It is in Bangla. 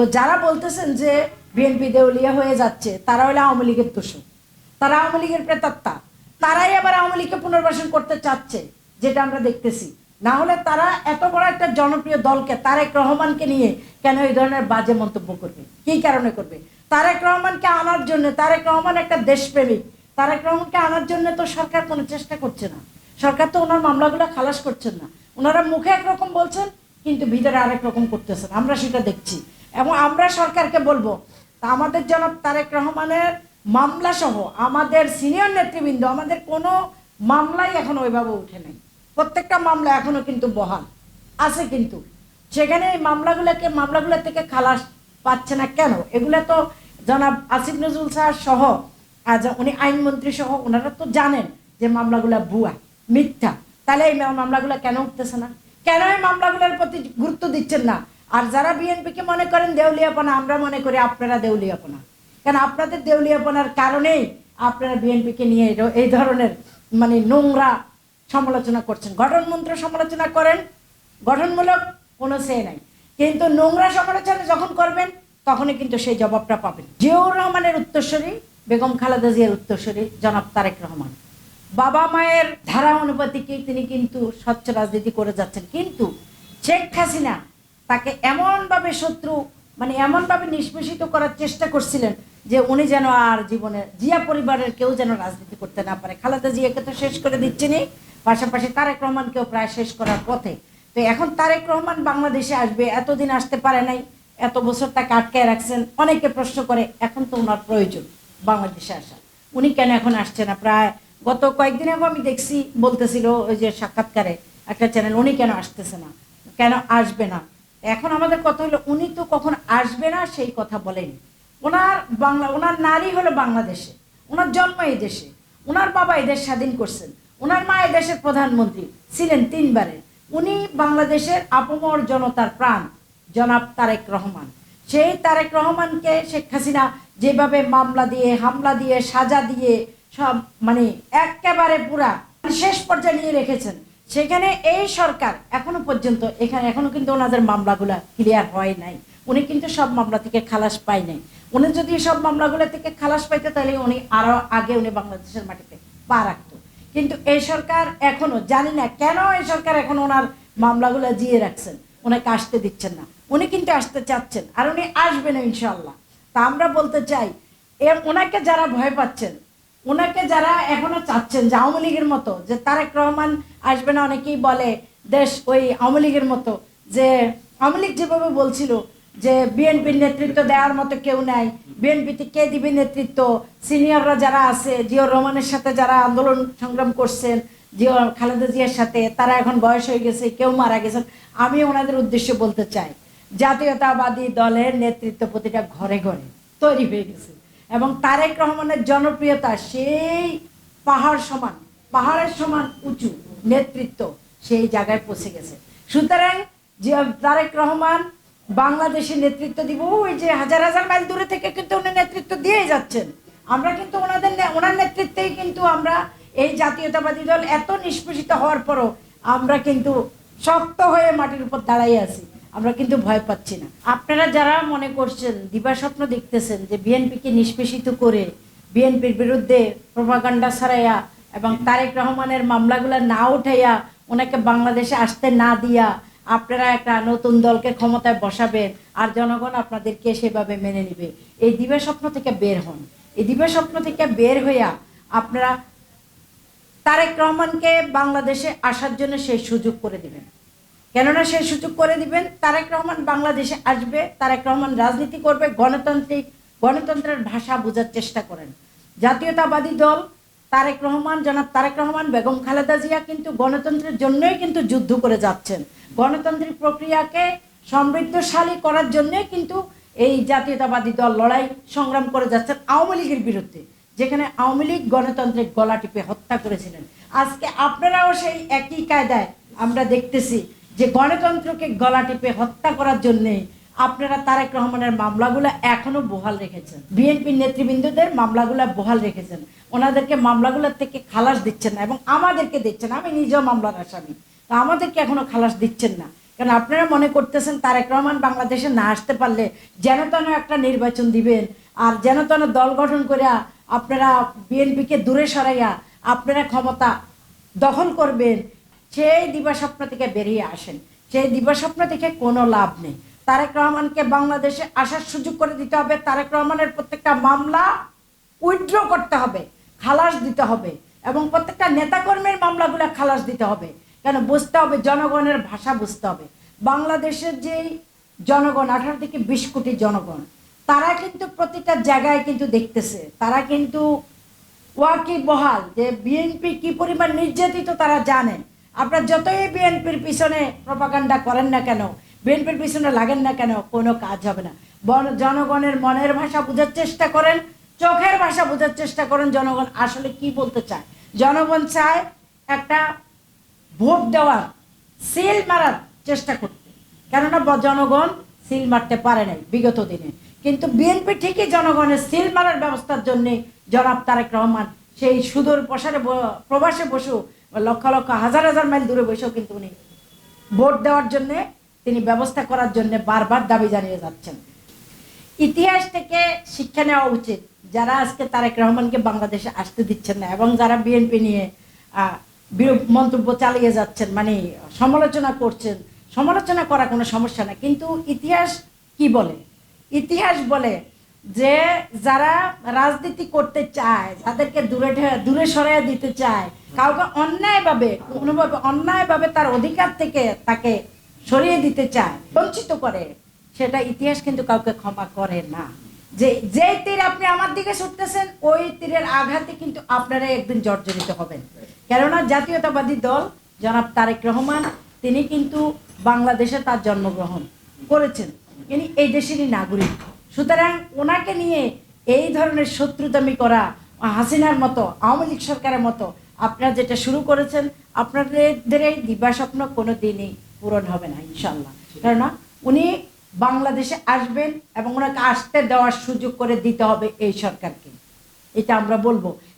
তো যারা বলতেছেন যে বিএনপি দেউলিয়া হয়ে যাচ্ছে, তারা হলো আওয়ামী লীগের দোষক তারা আওয়ামী লীগের প্রেতাত্মা। তারাই আবার আওয়ামী লীগকে পুনর্বাসন করতে চাচ্ছে, যেটা আমরা দেখতেছি। না হলে তারা এত বড় একটা জনপ্রিয় দলকে তারেক রহমানকে নিয়ে কেন এই ধরনের বাজে মন্তব্য করবে? কী কারণে করবে? তারেক রহমানকে আনার জন্য, তারেক রহমান একটা দেশপ্রেমিক। তারেক রহমানকে আনার জন্য তো সরকার কোনো চেষ্টা করছে না। সরকার তো ওনার মামলাগুলো খালাস করছেন না। ওনারা মুখে একরকম বলছেন, কিন্তু ভিতরে আরেক রকম করতেছেন। আমরা সেটা দেখছি। এবং আমরা সরকারকে বলব আমাদের জনাব তারেক রহমানের মামলা সহ আমাদের সিনিয়র নেতৃবৃন্দ, আমাদের কোনো মামলাই এখন ওইভাবে উঠে নাই। প্রত্যেকটা মামলা এখনও কিন্তু বহাল, আছে কিন্তু। সেখানে এই মামলাগুলোকে, মামলাগুলো থেকে খালাস পাচ্ছে না কেন? এগুলো তো জনাব আসিফ নজরুল স্যার সহ উনি আইনমন্ত্রী সহ, ওনারা তো জানেন যে মামলাগুলো ভুয়া, মিথ্যা। তাহলে এই মামলাগুলো কেন উঠতেছে না? কেন এই মামলাগুলোর প্রতি গুরুত্ব দিচ্ছেন না? আর যারা বিএনপিকে মনে করেন দেউলিয়াপনা, আমরা মনে করি আপনারা দেউলিয়াপনা। কেন আপনাদের দেউলিয়াপনার কারণেই আপনারা বিএনপিকে নিয়ে এই- ধরনের মানে নোংরা সমালোচনা করছেন। গঠনমন্ত্র সমালোচনা করেন, গঠনমূলক কোনো সে নাই। কিন্তু নোংরা সমালোচনা যখন করবেন, তখনই কিন্তু সেই জবাবটা পাবেন। জিয়াউর রহমানের উত্তরস্বরী বেগম খালেদা জিয়ার উত্তরস্বরী জনাব তারেক রহমান। বাবা মায়ের ধারা অনুপাতিকে তিনি কিন্তু স্বচ্ছ রাজনীতি করে যাচ্ছেন। কিন্তু শেখ হাসিনা তাকে এমনভাবে শত্রু মানে এমনভাবে নিষ্পেষিত করার চেষ্টা করছিলেন যে উনি যেন আর জীবনে জিয়া পরিবারের কেউ যেন রাজনীতি করতে না পারে। খালেদা জিয়াকে তো শেষ করে দিচ্ছেনই, পাশাপাশি তারেক রহমানকেও প্রায় শেষ করার পথে। তো এখন তারেক রহমান বাংলাদেশে আসবে, এতদিন আসতে পারে নাই, এত বছর তাকে আটকায় রাখছেন, অনেকে প্রশ্ন করে এখন তো ওনার প্রয়োজন বাংলাদেশে আসা। উনি কেন এখন আসছে না? প্রায় গত কয়েকদিন আগে আমি দেখছি, বলতেছিল ওই যে সাক্ষাৎকারে একটা চ্যানেল উনি কেন আসতেছে না? কেন আসবে না? এখন আমাদের কথা হলো, উনি তো কখন আসবে না সেই কথা বলেন। ওনার বাংলা, ওনার নারী হলো বাংলাদেশে, ওনার জন্ম এই দেশে, ওনার বাবা এদেশ স্বাধীন করছেন, ওনার মা এদেশের প্রধানমন্ত্রী ছিলেন তিনবারের উনি বাংলাদেশের আপমর জনতার প্রাণ, জনাব তারেক রহমান। সেই তারেক রহমানকে শেখ হাসিনা যেভাবে মামলা দিয়ে, হামলা দিয়ে, সাজা দিয়ে সব মানে একেবারে পুরা শেষ পর্যায়ে নিয়ে রেখেছেন। সেখানে এই সরকার এখনও পর্যন্ত, এখানে এখনও কিন্তু ওনাদের মামলাগুলো ক্লিয়ার হয় নাই। উনি কিন্তু সব মামলা থেকে খালাস পায় নাই। উনি যদি সব মামলাগুলো থেকে খালাস পাইতে, তাহলে উনি আরও আগে উনি বাংলাদেশের মাটিতে পা রাখতো। কিন্তু এই সরকার এখনও, জানি না কেন এই সরকার এখন ওনার মামলাগুলো জিয়ে রাখছেন। ওনাকে আসতে দিচ্ছেন না। উনি কিন্তু আসতে চাচ্ছেন, আর উনি আসবেন ইনশাল্লাহ তা আমরা বলতে চাই, এ, ওনাকে যারা ভয় পাচ্ছেন ওনাকে যারা এখনও চাচ্ছেন যে আওয়ামী লীগের মতো, যে তারেক রহমান আসবে না, অনেকেই বলে দেশ ওই আওয়ামী লীগের মতো, যে আওয়ামী লীগ যেভাবে বলছিল যে বিএনপির নেতৃত্ব দেওয়ার মতো কেউ নাই। বিএনপিতে কে দিবে নেতৃত্ব? সিনিয়ররা যারা আছে জিয়র রহমানের সাথে যারা আন্দোলন সংগ্রাম করছেন জিও খালেদা জিয়ার সাথে, তারা এখন বয়স হয়ে গেছে, কেউ মারা গেছেন। আমি ওনাদের উদ্দেশ্যে বলতে চাই, জাতীয়তাবাদী দলের নেতৃত্ব প্রতিটা ঘরে ঘরে তৈরি হয়ে গেছে। এবং তারেক রহমানের জনপ্রিয়তা সেই পাহাড় সমান, পাহাড়ের সমান উঁচু নেতৃত্ব সেই জায়গায় পৌঁছে গেছে। সুতরাং যে তারেক রহমান বাংলাদেশে নেতৃত্ব দিব, ওই যে হাজার হাজার মাইল দূরে থেকে কিন্তু উনি নেতৃত্ব দিয়েই যাচ্ছেন। আমরা কিন্তু ওনাদের ওনার নেতৃত্বেই কিন্তু আমরা এই জাতীয়তাবাদী দল এত নিষ্পেষিত হওয়ার পরও আমরা কিন্তু শক্ত হয়ে মাটির উপর দাঁড়াই আছি। আমরা কিন্তু ভয় পাচ্ছি না। আপনারা যারা মনে করছেন দিবাস্বপ্ন দেখতেছেন যে বিএনপিকে নিষ্পেষিত করে বিএনপির বিরুদ্ধে প্রভাকাণ্ডা ছাড়াইয়া এবং তারেক রহমানের মামলাগুলো না উঠাইয়া ওনাকে বাংলাদেশে আসতে না দিয়া আপনারা একটা নতুন দলকে ক্ষমতায় বসাবেন আর জনগণ আপনাদেরকে সেভাবে মেনে নিবে। এই দিবাস্বপ্ন থেকে বের হন। এই দিবাস্বপ্ন থেকে বের হইয়া আপনারা তারেক রহমানকে বাংলাদেশে আসার জন্য সেই সুযোগ করে দিবেন। কেননা সেই সুযোগ করে দিবেন, তারেক রহমান বাংলাদেশে আসবে, তারেক রহমান রাজনীতি করবে, গণতান্ত্রিক, গণতন্ত্রের ভাষা বোঝার চেষ্টা করেন। জাতীয়তাবাদী দল, তারেক রহমান, জনাব তারেক রহমান, বেগম খালেদা জিয়া কিন্তু গণতন্ত্রের জন্যই কিন্তু যুদ্ধ করে যাচ্ছেন। গণতান্ত্রিক প্রক্রিয়াকে সমৃদ্ধশালী করার জন্যই কিন্তু এই জাতীয়তাবাদী দল লড়াই সংগ্রাম করে যাচ্ছেন আওয়ামী লীগের বিরুদ্ধে, যেখানে আওয়ামী লীগ গণতন্ত্রের গলা টিপে হত্যা করেছিলেন। আজকে আপনারাও সেই একই কায়দায় আমরা দেখতেছি যে গণতন্ত্রকে গলা টিপে হত্যা করার জন্যে আপনারা তারেক রহমানের মামলাগুলো এখনও বহাল রেখেছেন। বিএনপির নেতৃবৃন্দদের মামলাগুলো বহাল রেখেছেন। ওনাদেরকে মামলাগুলোর থেকে খালাস দিচ্ছেন না এবং আমাদেরকে দিচ্ছেন আমি নিজেও মামলার আসামি। তা আমাদেরকে এখনও খালাস দিচ্ছেন না। কারণ আপনারা মনে করতেছেন তারেক রহমান বাংলাদেশে না আসতে পারলে যেন তেন একটা নির্বাচন দিবেন আর যেন তেন দল গঠন করে আপনারা বিএনপিকে দূরে সরাইয়া আপনারা ক্ষমতা দখল করবেন সেই দিবাস্বপ্ন থেকে বেরিয়ে আসেন সেই দিবাস্বপ্ন থেকে কোনো লাভ নেই। তারেক রহমানকে বাংলাদেশে আসার সুযোগ করে দিতে হবে। তারেক রহমানের প্রত্যেকটা মামলা উইথড্র করতে হবে, খালাস দিতে হবে এবং প্রত্যেকটা নেতাকর্মীর মামলাগুলো খালাস দিতে হবে। কেন? বুঝতে হবে, জনগণের ভাষা বুঝতে হবে। বাংলাদেশের যেই জনগণ, আঠারো থেকে বিশ কোটি জনগণ, তারা কিন্তু প্রতিটা জায়গায় কিন্তু দেখতেছে। তারা কিন্তু ওয়াকি বহাল যে বিএনপি কি পরিমাণ নির্যাতিত তারা জানে। আপনার যতই বিএনপির পিছনে প্রপাকাণ্ডা করেন না কেন, বিএনপির পিছনে লাগেন না কেন, কোনো কাজ হবে না। জনগণের মনের ভাষা বোঝার চেষ্টা করেন, চোখের ভাষা বোঝার চেষ্টা করেন জনগণ আসলে কি বলতে চায়। জনগণ চায় একটা ভোট দেওয়ার, সিল মারার চেষ্টা করতে। কেননা জনগণ সিল মারতে পারে নাই বিগত দিনে। কিন্তু বিএনপি ঠিকই জনগণের সিল মারার ব্যবস্থার জন্যে জনাব তারেক রহমান সেই সুদূর প্রসারে প্রবাসে বসেও লক্ষ লক্ষ, হাজার হাজার মাইল দূরে বসেও কিন্তু উনি ভোট দেওয়ার জন্যে, তিনি ব্যবস্থা করার জন্য বারবার দাবি জানিয়ে যাচ্ছেন। ইতিহাস থেকে শিক্ষা নেওয়া উচিত। যারা আজকে তারেক রহমানকে বাংলাদেশে আসতে দিচ্ছেন না, এবং যারা বিএনপি নিয়ে বিরূপ মন্তব্য চালিয়ে যাচ্ছেন মানে সমালোচনা করছেন, সমালোচনা করা কোনো সমস্যা না। কিন্তু ইতিহাস কি বলে? ইতিহাস বলে যে যারা রাজনীতি করতে চায় যাদেরকে দূরে দূরে সরাইয়া দিতে চায়, কাউকে অন্যায়ভাবে, কোনোভাবে অন্যায়ভাবে তার অধিকার থেকে তাকে সরিয়ে দিতে চায়, বঞ্চিত করে, সেটা ইতিহাস কিন্তু কাউকে ক্ষমা করে না। যে যে তীর আপনি আমার দিকে ছুটতেছেন, ওই তীরের আঘাতে কিন্তু আপনারা একদিন জর্জরিত হবেন। কেননা জাতীয়তাবাদী দল, জনাব তারেক রহমান, তিনি কিন্তু বাংলাদেশে তার জন্মগ্রহণ করেছেন। তিনি এই দেশেরই নাগরিক। সুতরাং ওনাকে নিয়ে এই ধরনের শত্রুতামি করা হাসিনার মতো, আওয়ামী লীগ সরকারের মতো, আপনারা যেটা শুরু করেছেন, আপনাদের এই দিবাস্বপ্ন কোনো দিনই পূরণ হবে না ইনশাল্লাহ কেননা উনি বাংলাদেশে আসবেন এবং ওনাকে আসতে দেওয়ার সুযোগ করে দিতে হবে এই সরকারকে। এটা আমরা বলব।